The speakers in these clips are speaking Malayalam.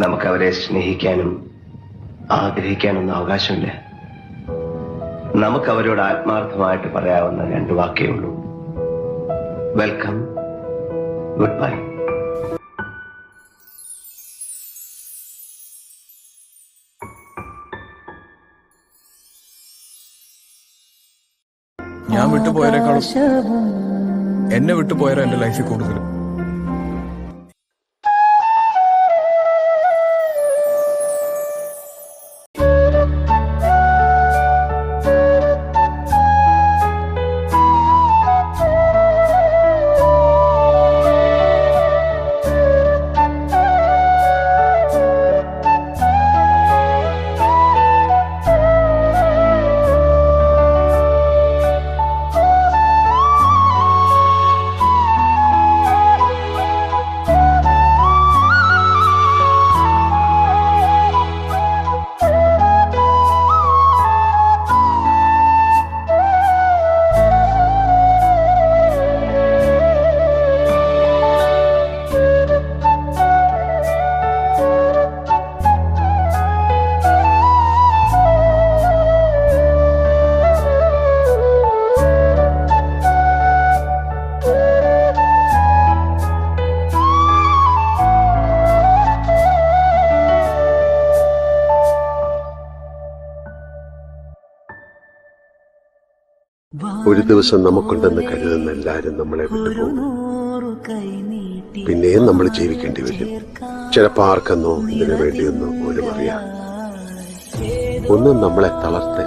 നമുക്ക് അവരെ സ്നേഹിക്കാനും ആഗ്രഹിക്കാനൊന്നും അവകാശമില്ല. നമുക്ക് അവരോട് ആത്മാർത്ഥമായിട്ട് പറയാവുന്ന രണ്ട് വാക്കേ ഉള്ളൂ. വെൽക്കം. Good bye. ഞാൻ വിട്ടുപോയതിനേക്കാളും എന്നെ വിട്ടുപോയാലും എന്റെ ലൈഫിൽ കൂടുതൽ ഒരു ദിവസം നമുക്കുണ്ടെന്ന് കരുതുന്ന എല്ലാരും നമ്മളെ വിട്ടുപോകും പിന്നെയും നമ്മൾ ജീവിക്കേണ്ടി വരും. ചിലപ്പോ ആർക്കെന്നോ ഇതിനു വേണ്ടിയൊന്നോ പോലും അറിയാം ഒന്നും നമ്മളെ തളർത്ത്.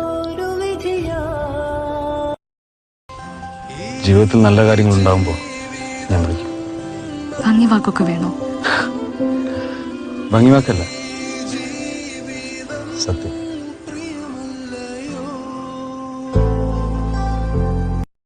ജീവിതത്തിൽ നല്ല കാര്യങ്ങൾ ഉണ്ടാകുമ്പോൾ ഞാൻ വിളിക്കും. ഭംഗി വാക്കൊക്കെ വേണോ? ഭംഗിവാക്കല്ല. സത്യം.